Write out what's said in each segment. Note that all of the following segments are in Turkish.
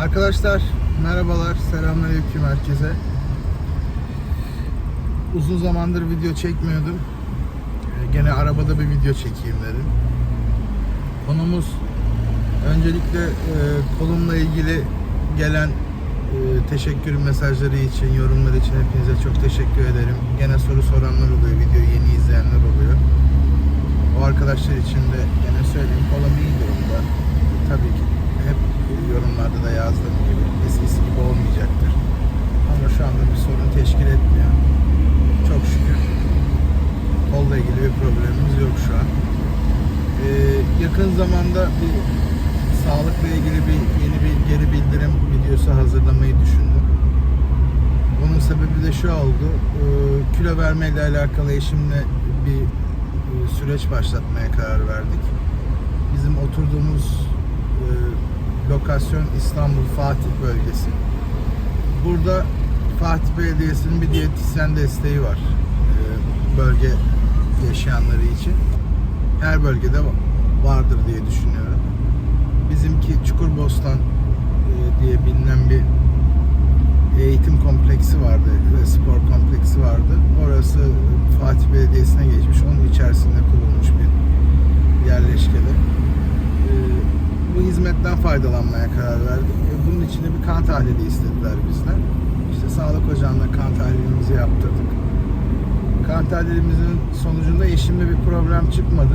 Arkadaşlar merhabalar, selamünaleyküm herkese. Uzun zamandır video çekmiyordum. Ee, Gene arabada bir video çekeyim dedim. Konumuz öncelikle e, kolumla ilgili gelen e, teşekkür mesajları için, yorumlar için hepinize çok teşekkür ederim. Gene soru soranlar oluyor, videoyu yeni izleyenler oluyor. O arkadaşlar için de gene söyleyeyim, kolum iyi durumda. Tabii ki yorumlarda da yazdığım gibi eskisi gibi olmayacaktır. Ama şu anda bir sorun teşkil etmiyor. Çok şükür. Kolla ilgili bir problemimiz yok şu an. Ee, yakın zamanda bir sağlıkla ilgili bir yeni bir geri bildirim videosu hazırlamayı düşündüm. Bunun sebebi de şu oldu. Ee, kilo vermeyle alakalı eşimle bir e, süreç başlatmaya karar verdik. Bizim oturduğumuz e, lokasyon İstanbul Fatih bölgesi. Burada Fatih Belediyesi'nin bir diyetisyen desteği var. e, bölge yaşayanları için. Her bölgede va- vardır diye düşünüyorum. Bizimki Çukurbostan e, diye bilinen bir eğitim kompleksi vardı ve spor kompleksi vardı. Orası Fatih Belediyesi'ne geçmiş. Onun içerisinde kurulmuş bir yerleşkede. Ee, bu hizmetten faydalanmaya karar verdik. E, Bunun için de bir kan tahlili istediler bizden. İşte sağlık ocağında kan tahlilimizi yaptırdık. Kan tahlilimizin sonucunda eşimde bir problem çıkmadı.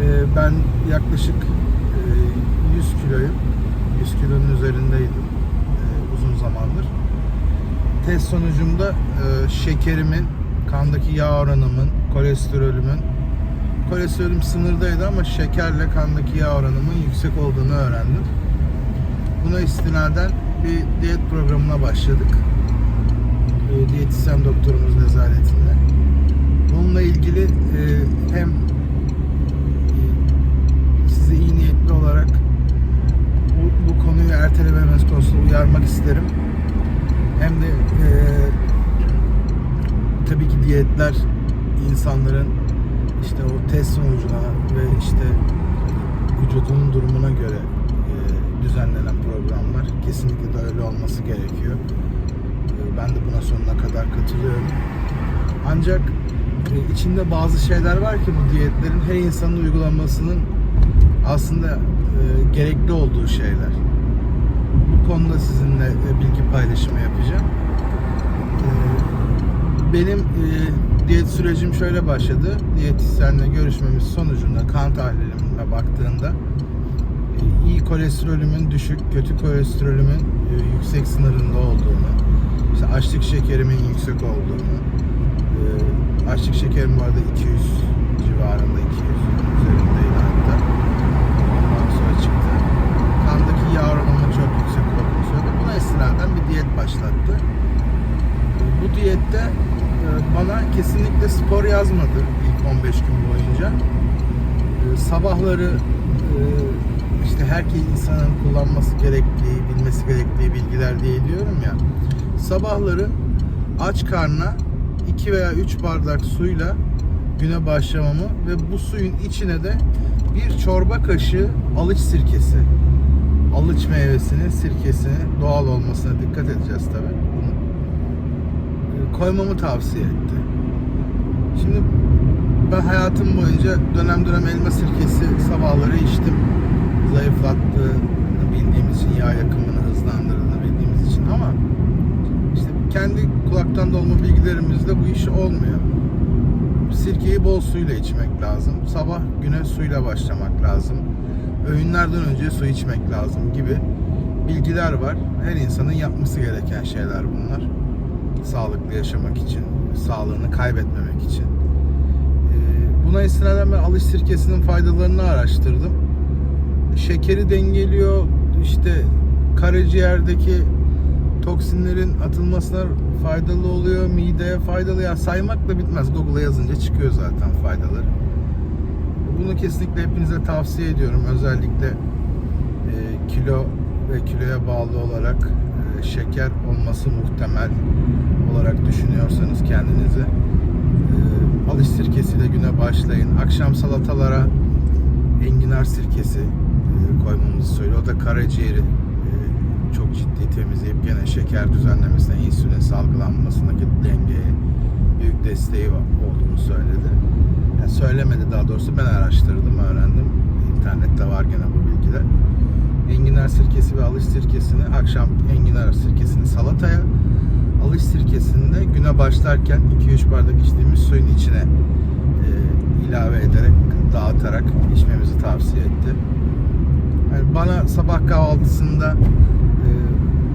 Ee, Ben yaklaşık e, 100 kiloyum. 100 kilonun üzerindeydim e, uzun zamandır. Test sonucumda e, şekerimin, kandaki yağ oranımın, kolesterolümün kolesterolüm sınırdaydı ama şekerle kandaki yağ oranımın yüksek olduğunu öğrendim. Buna istinaden bir diyet programına başladık. E, diyetisyen doktorumuz nezaretinde. Bununla ilgili e, hem e, sizi iyi niyetli olarak bu, bu konuyu ertelememeniz konusunda uyarmak isterim. Hem de e, tabii ki diyetler insanların işte o test sonucuna ve işte vücudunun durumuna göre e, düzenlenen programlar. Kesinlikle de öyle olması gerekiyor. E, ben de buna sonuna kadar katılıyorum. Ancak e, içinde bazı şeyler var ki bu diyetlerin her insanın uygulamasının aslında gerekli olduğu şeyler. Bu konuda sizinle bilgi paylaşımı yapacağım. Benim diyet sürecim şöyle başladı. Diyetisyenle görüşmemiz sonucunda kan tahlilime baktığında e, iyi kolesterolümün düşük, kötü kolesterolümün e, yüksek sınırında olduğunu, işte açlık şekerimin yüksek olduğunu, e, açlık şekerim bu arada 200 civarında, 200 üzerindeydi hatta. Ondan sonra çıktı. Kandaki yağ oranımın çok yüksek olduğunu söyledi. Buna istinaden bir diyet başlattı. Bu diyette bana kesinlikle spor yazmadı ilk 15 gün boyunca. E, Sabahları e, işte herkes insanın kullanması gerektiği, bilmesi gerektiği bilgiler diye diyorum ya. Sabahları aç karnına 2 veya 3 bardak suyla güne başlamamı ve bu suyun içine de bir çorba kaşığı alıç sirkesi, alıç meyvesinin sirkesini doğal olmasına dikkat edeceğiz tabi. Koymamı tavsiye etti. Şimdi ben hayatım boyunca dönem dönem elma sirkesi sabahları içtim. Zayıflattığını bildiğimiz için, yağ yakımını hızlandırdığını bildiğimiz için ama işte kendi kulaktan dolma bilgilerimizde bu iş olmuyor. Sirkeyi bol suyla içmek lazım. Sabah güne suyla başlamak lazım. Öğünlerden önce su içmek lazım gibi bilgiler var. Her insanın yapması gereken şeyler bunlar. Sağlıklı yaşamak için, sağlığını kaybetmemek için. Ee, Buna istinaden ben alış sirkesinin faydalarını araştırdım. Şekeri dengeliyor, işte karaciğerdeki toksinlerin atılmasına faydalı oluyor, mideye faydalı. Ya saymakla bitmez. Google'a yazınca çıkıyor zaten faydaları. Bunu kesinlikle hepinize tavsiye ediyorum. Özellikle e, kilo ve kiloya bağlı olarak e, şeker olması muhtemel olarak düşünüyorsanız kendinizi e, alış sirkesiyle güne başlayın. Akşam salatalara enginar sirkesi e, koymamızı söylüyor. O da karaciğeri e, çok ciddi temizleyip gene şeker düzenlemesine, insülin salgılanmasındaki dengeye büyük desteği olduğunu söyledi. Yani söylemedi daha doğrusu ben araştırdım, öğrendim. İnternette var gene bu bilgiler. Enginar sirkesi ve alış sirkesini akşam enginar sirkesini salataya, alış sirkesini de güne başlarken 2-3 bardak içtiğimiz suyun içine e, ilave ederek dağıtarak içmemizi tavsiye etti. Yani bana sabah kahvaltısında e,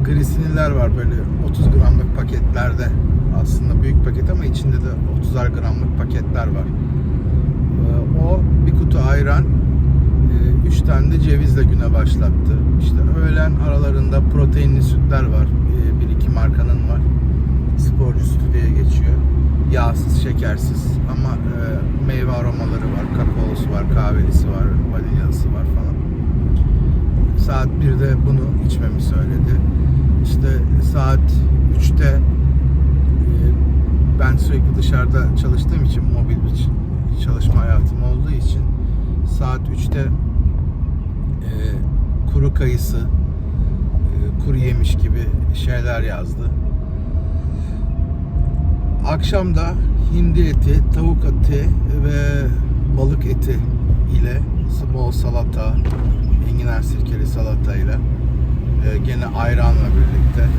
grisiniler var böyle 30 gramlık paketlerde aslında büyük paket ama içinde de 30'ar gramlık paketler var. E, o bir kutu ayran, 3 tane de cevizle güne başlattı. İşte öğlen aralarında proteinli sütler var. E, bir iki markanın var. Sporcu sütü diye geçiyor. Yağsız, şekersiz ama e, meyve aromaları var. Kakaolusu var, kahvelisi var, vanilyalısı var falan. Saat 1'de bunu içmemi söyledi. İşte saat 3'te e, ben sürekli dışarıda çalıştığım için mobil bir çalışma hayatım olduğu için saat 3'te e, kuru kayısı, e, kuru yemiş gibi şeyler yazdı. Akşam da hindi eti, tavuk eti ve balık eti ile bol salata, enginar sirkeli salata ile e, gene ayranla birlikte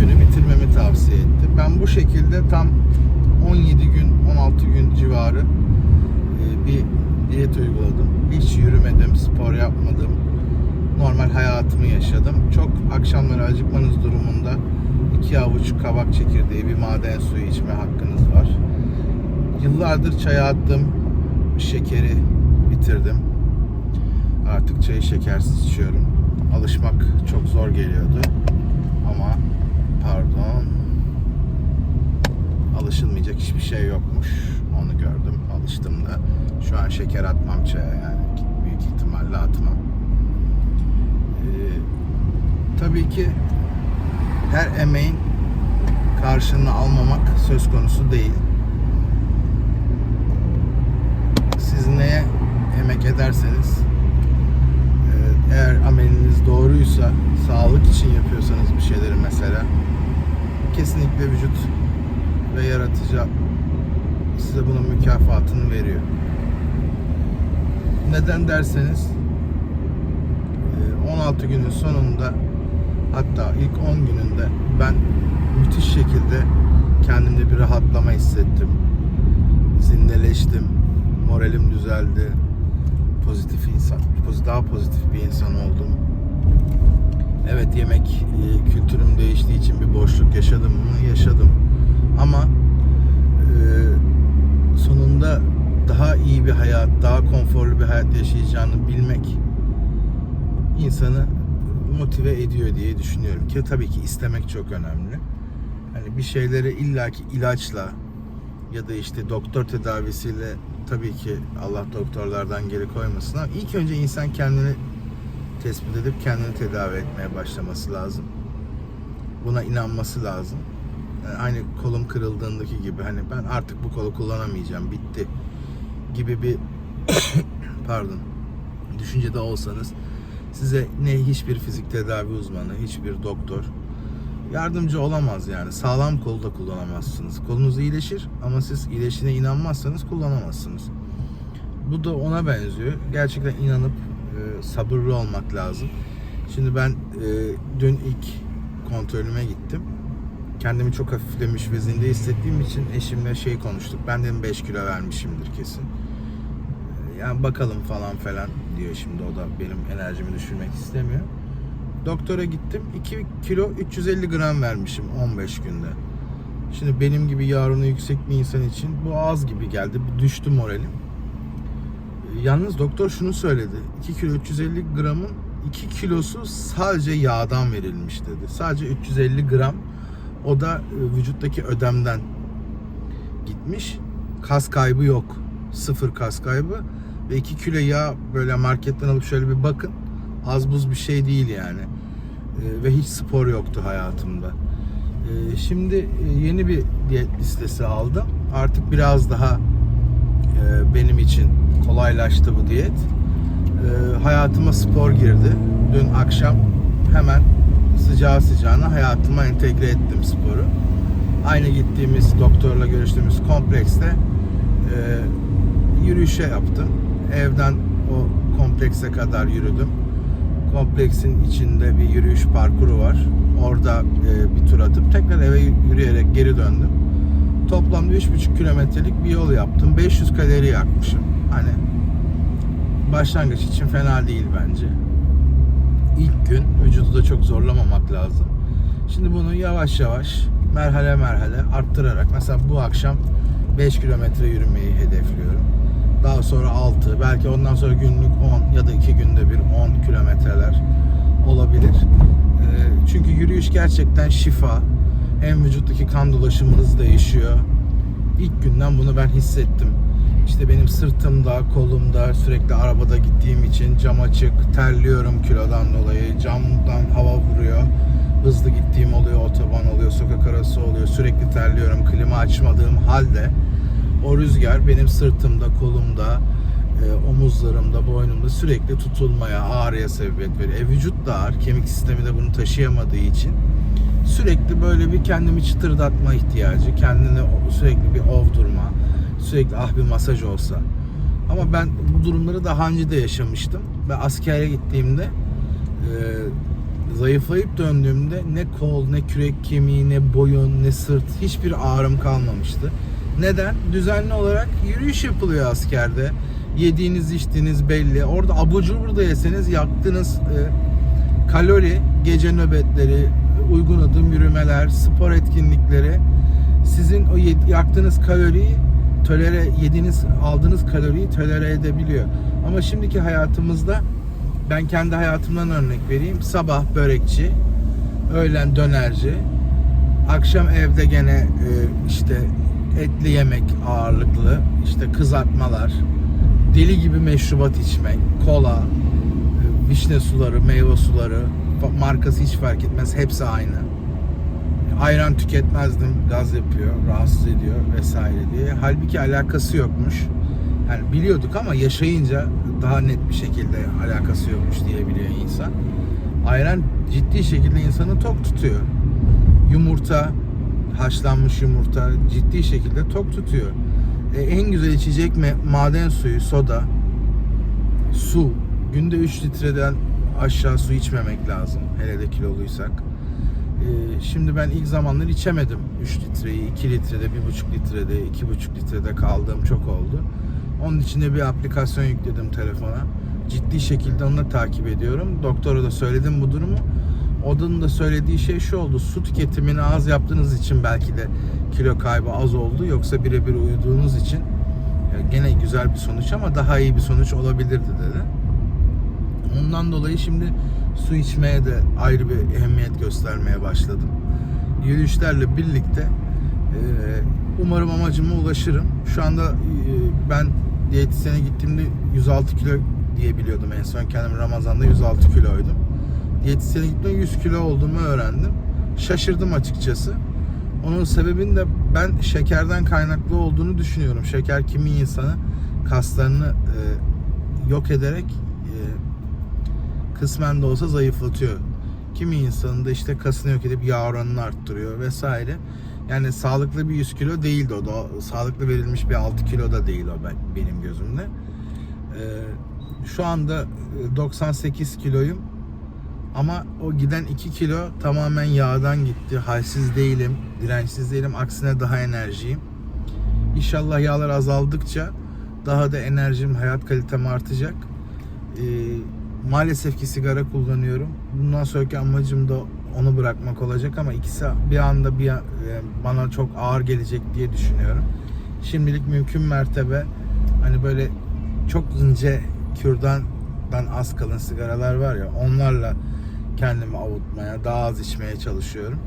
günü bitirmemi tavsiye etti. Ben bu şekilde tam 17 gün, 16 gün civarı e, bir diyet uyguladım. Hiç yürümedim, spor yapmadım. Normal hayatımı yaşadım. Çok akşamları acıkmanız durumunda iki avuç kabak çekirdeği, bir maden suyu içme hakkınız var. Yıllardır çay attım, şekeri bitirdim. Artık çayı şekersiz içiyorum. Alışmak çok zor geliyordu. Ama pardon alışılmayacak hiçbir şey yokmuş. Onu gördüm. Alıştım da. Şu an şeker atmam çaya yani. Büyük ihtimalle atmam. Ee, tabii ki her emeğin karşılığını almamak söz konusu değil. Siz neye emek ederseniz e, eğer ameliniz doğruysa sağlık için yapıyorsanız bir şeyleri mesela kesinlikle vücut ve yaratıcı size bunun mükafatını veriyor. Neden derseniz e, 16 günün sonunda hatta ilk 10 gününde ben müthiş şekilde kendimde bir rahatlama hissettim. Zindeleştim. Moralim düzeldi. Pozitif insan, daha pozitif bir insan oldum. Evet yemek e, kültürüm değiştiği için bir boşluk yaşadım mı? Yaşadım. Ama e, sonunda daha iyi bir hayat, daha konforlu bir hayat yaşayacağını bilmek insanı motive ediyor diye düşünüyorum ki tabii ki istemek çok önemli. Hani bir şeyleri illaki ilaçla ya da işte doktor tedavisiyle tabii ki Allah doktorlardan geri koymasın ama ilk önce insan kendini tespit edip kendini tedavi etmeye başlaması lazım. Buna inanması lazım. Yani aynı kolum kırıldığındaki gibi hani ben artık bu kolu kullanamayacağım bitti gibi bir pardon düşüncede olsanız size ne hiçbir fizik tedavi uzmanı, hiçbir doktor yardımcı olamaz yani. Sağlam kolu da kullanamazsınız. Kolunuz iyileşir ama siz iyileşine inanmazsanız kullanamazsınız. Bu da ona benziyor. Gerçekten inanıp e, sabırlı olmak lazım. Şimdi ben e, dün ilk kontrolüme gittim. Kendimi çok hafiflemiş ve zinde hissettiğim için eşimle şey konuştuk. Ben dedim 5 kilo vermişimdir kesin. Yani bakalım falan falan diyor şimdi o da benim enerjimi düşürmek istemiyor. Doktora gittim 2 kilo 350 gram vermişim 15 günde. Şimdi benim gibi yarını yüksek bir insan için bu az gibi geldi. Düştü moralim. Yalnız doktor şunu söyledi. 2 kilo 350 gramın 2 kilosu sadece yağdan verilmiş dedi. Sadece 350 gram o da e, vücuttaki ödemden gitmiş. Kas kaybı yok. Sıfır kas kaybı. Ve 2 kilo yağ böyle marketten alıp şöyle bir bakın. Az buz bir şey değil yani. E, ve hiç spor yoktu hayatımda. E, şimdi yeni bir diyet listesi aldım. Artık biraz daha e, benim için kolaylaştı bu diyet. E, hayatıma spor girdi. Dün akşam hemen sıcağı sıcağına hayatıma entegre ettim sporu. Aynı gittiğimiz doktorla görüştüğümüz komplekste e, yürüyüşe yaptım. Evden o komplekse kadar yürüdüm. Kompleksin içinde bir yürüyüş parkuru var. Orada e, bir tur atıp tekrar eve yürüyerek geri döndüm. Toplamda 3,5 kilometrelik bir yol yaptım. 500 kalori yakmışım. Hani başlangıç için fena değil bence. İlk gün vücudu da çok zorlamamak lazım. Şimdi bunu yavaş yavaş merhale merhale arttırarak mesela bu akşam 5 kilometre yürümeyi hedefliyorum. Daha sonra 6, belki ondan sonra günlük 10 ya da 2 günde bir 10 kilometreler olabilir. Ee, Çünkü yürüyüş gerçekten şifa. Hem vücuttaki kan dolaşımınız değişiyor. İlk günden bunu ben hissettim. İşte benim sırtımda, kolumda sürekli arabada gittiğim için cam açık, terliyorum kilodan dolayı. Camdan hava vuruyor. Hızlı gittiğim oluyor, otoban oluyor, sokak arası oluyor. Sürekli terliyorum klima açmadığım halde o rüzgar benim sırtımda, kolumda, e, omuzlarımda, boynumda sürekli tutulmaya, ağrıya sebebiyet veriyor. E, vücut da ağır, kemik sistemi de bunu taşıyamadığı için sürekli böyle bir kendimi çıtırdatma ihtiyacı, kendini sürekli bir ovdurma, sürekli ah bir masaj olsa. Ama ben bu durumları daha önce de yaşamıştım ve askere gittiğimde e, zayıflayıp döndüğümde ne kol, ne kürek kemiği, ne boyun, ne sırt hiçbir ağrım kalmamıştı. Neden? Düzenli olarak yürüyüş yapılıyor askerde. Yediğiniz içtiğiniz belli. Orada abur cubur da yeseniz yaktığınız e, kalori, gece nöbetleri, uygun adım yürümeler, spor etkinlikleri sizin o yed- yaktığınız kaloriyi tolere yediğiniz aldığınız kaloriyi tolere edebiliyor. Ama şimdiki hayatımızda ben kendi hayatımdan örnek vereyim. Sabah börekçi, öğlen dönerci, akşam evde gene e, işte etli yemek ağırlıklı, işte kızartmalar, deli gibi meşrubat içmek, kola, e, vişne suları, meyve suları, markası hiç fark etmez, hepsi aynı. Ayran tüketmezdim, gaz yapıyor, rahatsız ediyor vesaire diye. Halbuki alakası yokmuş. Yani biliyorduk ama yaşayınca daha net bir şekilde alakası yokmuş diyebiliyor insan. Ayran ciddi şekilde insanı tok tutuyor. Yumurta, haşlanmış yumurta ciddi şekilde tok tutuyor. E, en güzel içecek mi maden suyu, soda, su. Günde 3 litreden aşağı su içmemek lazım. Hele de kiloluysak. E, şimdi ben ilk zamanlar içemedim 3 litreyi. 2 litrede, 1,5 litrede, 2,5 litrede kaldığım çok oldu. Onun için de bir aplikasyon yükledim telefona. Ciddi şekilde onu takip ediyorum. Doktora da söyledim bu durumu. Onun da söylediği şey şu oldu. Su tüketimini az yaptığınız için belki de kilo kaybı az oldu. Yoksa birebir uyuduğunuz için gene güzel bir sonuç ama daha iyi bir sonuç olabilirdi dedi. Ondan dolayı şimdi su içmeye de ayrı bir ehemmiyet göstermeye başladım. Yürüyüşlerle birlikte e, umarım amacıma ulaşırım. Şu anda e, ben diyetisyene gittiğimde 106 kilo diye biliyordum en son kendim Ramazan'da 106 kiloydum. Diyetisyene gittiğimde 100 kilo olduğumu öğrendim. Şaşırdım açıkçası. Onun sebebinin de ben şekerden kaynaklı olduğunu düşünüyorum. Şeker kimi insanı kaslarını e, yok ederek e, kısmen de olsa zayıflatıyor. Kimi insanın da işte kasını yok edip yağ oranını arttırıyor vesaire. Yani sağlıklı bir 100 kilo değildi o da. Sağlıklı verilmiş bir 6 kilo da değil o ben, benim gözümde. Ee, şu anda e, 98 kiloyum. Ama o giden 2 kilo tamamen yağdan gitti. Halsiz değilim, dirençsiz değilim. Aksine daha enerjiyim. İnşallah yağlar azaldıkça daha da enerjim, hayat kalitem artacak. Ee, maalesef ki sigara kullanıyorum. Bundan sonraki amacım da onu bırakmak olacak ama ikisi bir anda bir e, bana çok ağır gelecek diye düşünüyorum. Şimdilik mümkün mertebe hani böyle çok ince kürdandan az kalın sigaralar var ya onlarla kendimi avutmaya, daha az içmeye çalışıyorum.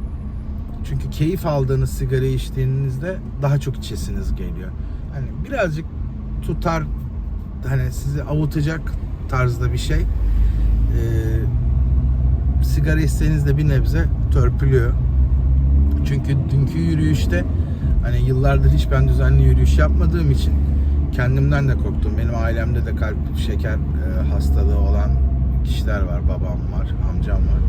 Çünkü keyif aldığınız sigarayı içtiğinizde daha çok içesiniz geliyor. Hani birazcık tutar hani sizi avutacak tarzda bir şey. Ee, sigara içseniz de bir nebze törpülüyor. Çünkü dünkü yürüyüşte hani yıllardır hiç ben düzenli yürüyüş yapmadığım için kendimden de korktum. Benim ailemde de kalp şeker e, hastalığı olan kişiler var. Babam var, amcam var.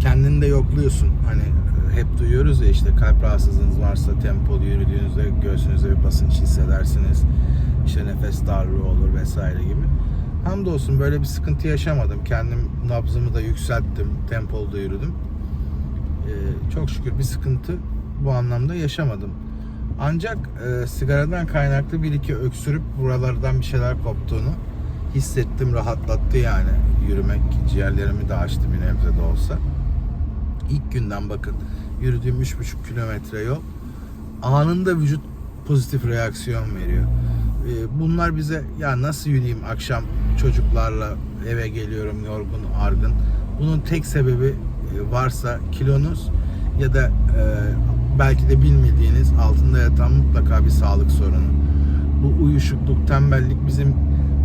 kendini de yokluyorsun. Hani e, hep duyuyoruz ya işte kalp rahatsızlığınız varsa tempolu yürüdüğünüzde göğsünüzde bir basınç hissedersiniz. İşte nefes darlığı olur vesaire gibi. Hamdolsun böyle bir sıkıntı yaşamadım. Kendim nabzımı da yükselttim. Tempolu da yürüdüm. Ee, çok şükür bir sıkıntı bu anlamda yaşamadım. Ancak e, sigaradan kaynaklı bir iki öksürüp buralardan bir şeyler koptuğunu hissettim. Rahatlattı yani yürümek. Ciğerlerimi de açtı bir nebze de olsa. İlk günden bakın yürüdüğüm 3,5 kilometre yol anında vücut pozitif reaksiyon veriyor. Ee, Bunlar bize ya nasıl yürüyeyim akşam çocuklarla eve geliyorum yorgun argın. Bunun tek sebebi e, varsa kilonuz ya da e, belki de bilmediğiniz altında yatan mutlaka bir sağlık sorunu. Bu uyuşukluk, tembellik bizim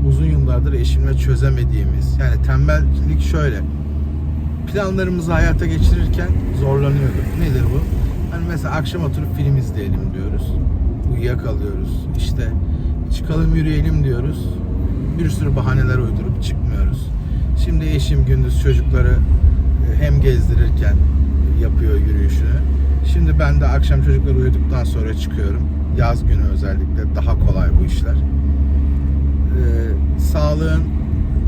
uzun yıllardır eşimle çözemediğimiz. Yani tembellik şöyle planlarımızı hayata geçirirken zorlanıyorduk. Nedir bu? Hani mesela akşam oturup film izleyelim diyoruz. Uyuyakalıyoruz. İşte çıkalım yürüyelim diyoruz. Bir sürü bahaneler uydurup çıkmıyoruz. Şimdi eşim gündüz çocukları e, hem gezdirirken yapıyor yürüyüşünü. Şimdi ben de akşam çocuklar uyuduktan sonra çıkıyorum. Yaz günü özellikle daha kolay bu işler. Ee, sağlığın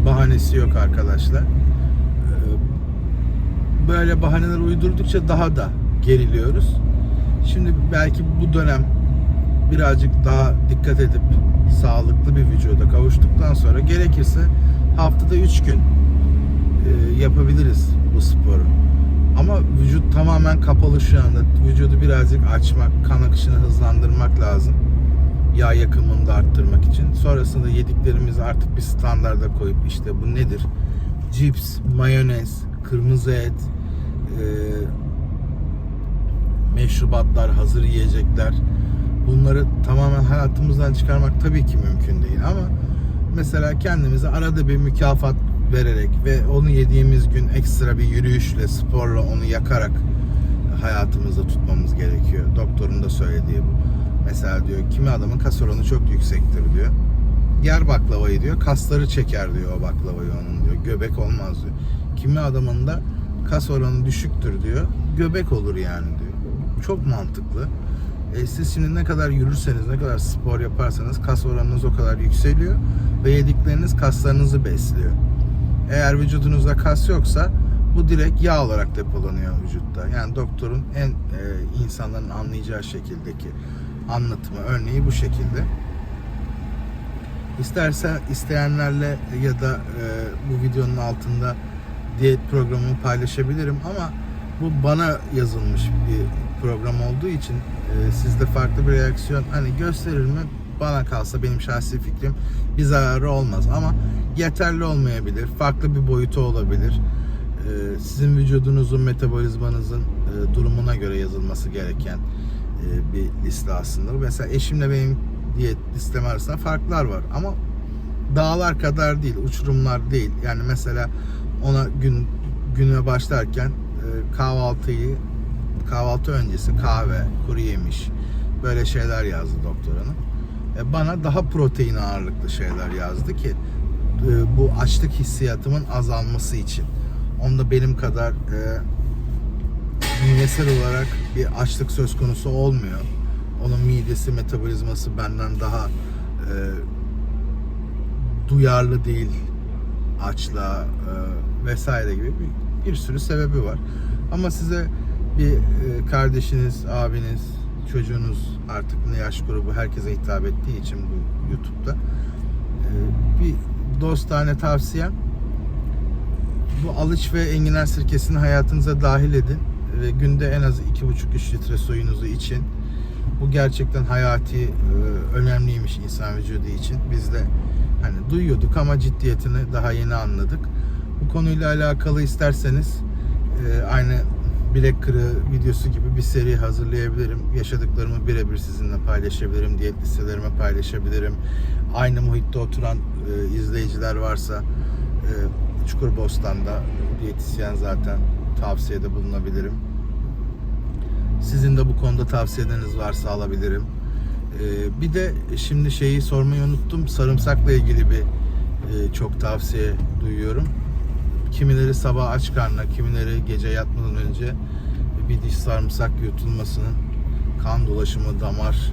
bahanesi yok arkadaşlar. Ee, böyle bahaneler uydurdukça daha da geriliyoruz. Şimdi belki bu dönem birazcık daha dikkat edip sağlıklı bir vücuda kavuştuktan sonra gerekirse haftada 3 gün e, yapabiliriz bu sporu. Ama vücut tamamen kapalı şu anda. Vücudu birazcık açmak, kan akışını hızlandırmak lazım. Yağ yakımını da arttırmak için. Sonrasında yediklerimizi artık bir standarda koyup işte bu nedir? Cips, mayonez, kırmızı et, e, meşrubatlar, hazır yiyecekler. Bunları tamamen hayatımızdan çıkarmak tabii ki mümkün değil ama mesela kendimize arada bir mükafat vererek ve onu yediğimiz gün ekstra bir yürüyüşle, sporla onu yakarak hayatımızda tutmamız gerekiyor. Doktorun da söylediği bu. Mesela diyor kimi adamın kas oranı çok yüksektir diyor. Yer baklavayı diyor kasları çeker diyor o baklavayı onun diyor. Göbek olmaz diyor. Kimi adamın da kas oranı düşüktür diyor. Göbek olur yani diyor. Çok mantıklı. E, siz şimdi ne kadar yürürseniz, ne kadar spor yaparsanız kas oranınız o kadar yükseliyor ve yedikleriniz kaslarınızı besliyor. Eğer vücudunuzda kas yoksa bu direkt yağ olarak depolanıyor vücutta. Yani doktorun en e, insanların anlayacağı şekildeki anlatımı, örneği bu şekilde. İsterse isteyenlerle ya da e, bu videonun altında diyet programımı paylaşabilirim ama bu bana yazılmış bir program olduğu için e, sizde farklı bir reaksiyon hani gösterir mi bana kalsa benim şahsi fikrim bir zararı olmaz ama yeterli olmayabilir farklı bir boyutu olabilir E, sizin vücudunuzun metabolizmanızın e, durumuna göre yazılması gereken e, bir liste aslında mesela eşimle benim diyet listem arasında farklar var ama dağlar kadar değil uçurumlar değil yani mesela ona gün güne başlarken e, kahvaltıyı kahvaltı öncesi kahve, kuru yemiş böyle şeyler yazdı doktor. E, bana daha protein ağırlıklı şeyler yazdı ki bu açlık hissiyatımın azalması için. Onda benim kadar bünyesel olarak bir açlık söz konusu olmuyor. Onun midesi, metabolizması benden daha e, duyarlı değil açlığa e, vesaire gibi bir, bir sürü sebebi var. Ama size bir e, kardeşiniz, abiniz, çocuğunuz artık ne yaş grubu herkese hitap ettiği için bu YouTube'da e, bir dostane tavsiyem bu alıç ve enginar sirkesini hayatınıza dahil edin ve günde en az 2,5-3 litre suyunuzu için. Bu gerçekten hayati e, önemliymiş insan vücudu için. Biz de hani duyuyorduk ama ciddiyetini daha yeni anladık. Bu konuyla alakalı isterseniz e, aynı bilek kırığı videosu gibi bir seri hazırlayabilirim. Yaşadıklarımı birebir sizinle paylaşabilirim. Diyet listelerimi paylaşabilirim. Aynı muhitte oturan e, izleyiciler varsa e, Çukurbostan'da diyetisyen zaten tavsiyede bulunabilirim. Sizin de bu konuda tavsiyeleriniz varsa alabilirim. E, bir de şimdi şeyi sormayı unuttum. Sarımsakla ilgili bir e, çok tavsiye duyuyorum. kimileri sabah aç karnına, kimileri gece yatmadan önce bir diş sarımsak yutulmasının kan dolaşımı, damar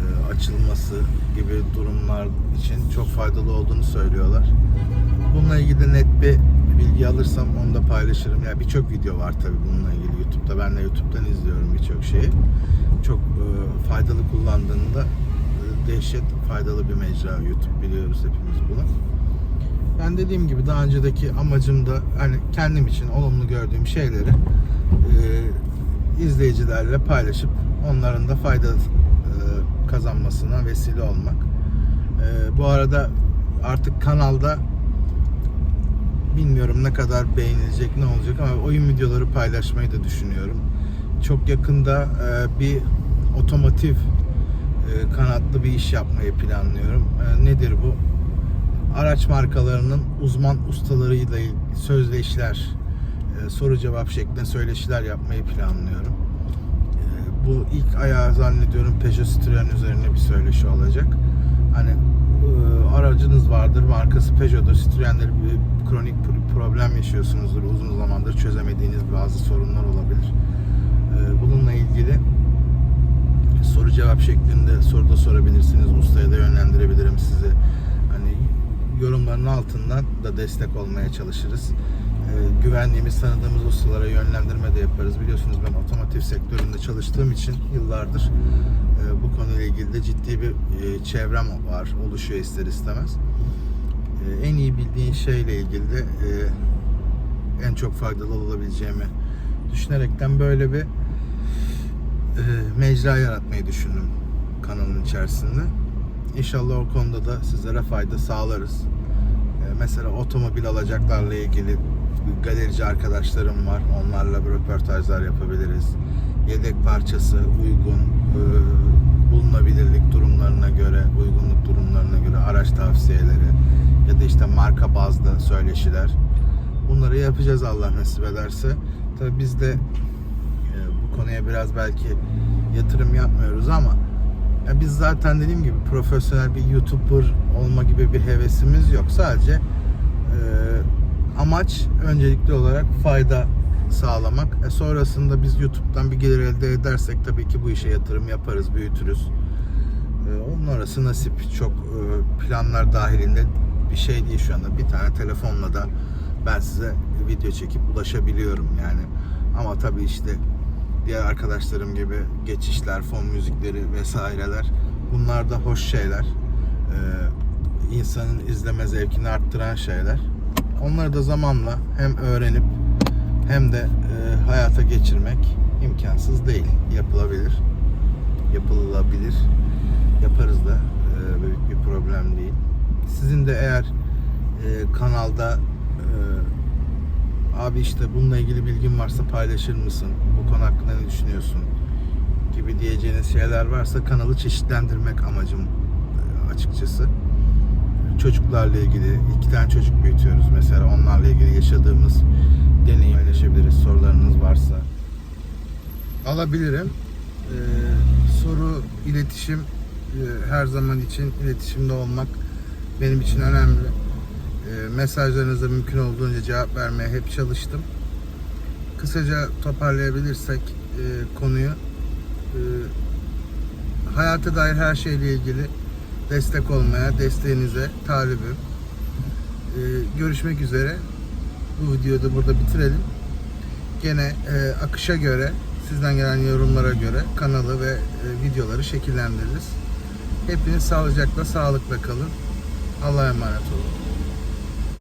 e, açılması gibi durumlar için çok faydalı olduğunu söylüyorlar. Bununla ilgili net bir bilgi alırsam onu da paylaşırım. Yani birçok video var tabii bununla ilgili YouTube'da. Ben de YouTube'dan izliyorum birçok şeyi. Çok e, faydalı kullandığında e, dehşet faydalı bir mecra YouTube biliyoruz hepimiz bunu. Ben dediğim gibi daha önceki amacım da hani kendim için olumlu gördüğüm şeyleri e, izleyicilerle paylaşıp onların da fayda e, kazanmasına vesile olmak. E, bu arada artık kanalda bilmiyorum ne kadar beğenilecek ne olacak ama oyun videoları paylaşmayı da düşünüyorum. Çok yakında e, bir otomotiv e, kanatlı bir iş yapmayı planlıyorum. E, nedir bu? Araç markalarının uzman ustalarıyla sözleşiler, e, soru cevap şeklinde söyleşiler yapmayı planlıyorum. Bu ilk ayağı zannediyorum Peugeot Citroen üzerine bir söyleşi olacak. Hani aracınız vardır, markası Peugeot'dur, Citroen'dir kronik pro- problem yaşıyorsunuzdur, uzun zamandır çözemediğiniz bazı sorunlar olabilir. E, bununla ilgili soru cevap şeklinde soru da sorabilirsiniz. Ustaya da yönlendirebilirim sizi. Hani yorumların altından da destek olmaya çalışırız. Ee, güvendiğimiz, tanıdığımız ustalara yönlendirme de yaparız. Biliyorsunuz ben otomotiv sektöründe çalıştığım için yıllardır e, bu konuyla ilgili de ciddi bir e, çevrem var. Oluşuyor ister istemez. E, en iyi bildiğin şeyle ilgili de e, en çok faydalı olabileceğimi düşünerekten böyle bir e, mecra yaratmayı düşündüm kanalın içerisinde. İnşallah o konuda da sizlere fayda sağlarız. E, mesela otomobil alacaklarla ilgili galerici arkadaşlarım var. Onlarla röportajlar yapabiliriz. Yedek parçası uygun, e, bulunabilirlik durumlarına göre, uygunluk durumlarına göre araç tavsiyeleri ya da işte marka bazlı söyleşiler. Bunları yapacağız Allah nasip ederse. Tabii biz de e, bu konuya biraz belki yatırım yapmıyoruz ama ya biz zaten dediğim gibi profesyonel bir YouTuber olma gibi bir hevesimiz yok. Sadece e, amaç öncelikli olarak fayda sağlamak. E sonrasında biz YouTube'dan bir gelir elde edersek tabii ki bu işe yatırım yaparız, büyütürüz. E, onun arası nasip. Çok e, planlar dahilinde bir şey değil şu anda. Bir tane telefonla da ben size video çekip ulaşabiliyorum yani. Ama tabii işte diğer arkadaşlarım gibi geçişler, fon müzikleri vesaireler bunlar da hoş şeyler. Ee, insanın izleme zevkini arttıran şeyler. Onları da zamanla hem öğrenip hem de e, hayata geçirmek imkansız değil. Yapılabilir. Yapılabilir. Yaparız da. E, büyük bir problem değil. Sizin de eğer e, kanalda e, abi işte bununla ilgili bilgin varsa paylaşır mısın? Bu konu hakkında ne düşünüyorsun? Gibi diyeceğiniz şeyler varsa kanalı çeşitlendirmek amacım e, açıkçası. Çocuklarla ilgili iki tane çocuk büyütüyoruz mesela onlarla ilgili yaşadığımız deneyim paylaşabiliriz sorularınız varsa. Alabilirim. Ee, soru, iletişim e, her zaman için iletişimde olmak benim için önemli. E, mesajlarınıza mümkün olduğunca cevap vermeye hep çalıştım. Kısaca toparlayabilirsek e, konuyu e, hayata dair her şeyle ilgili destek olmaya, desteğinize talibim. E, görüşmek üzere. Bu videoyu da burada bitirelim. Gene e, akışa göre, sizden gelen yorumlara göre kanalı ve e, videoları şekillendiririz. Hepiniz sağlıcakla, sağlıkla kalın. Allah'a emanet olun.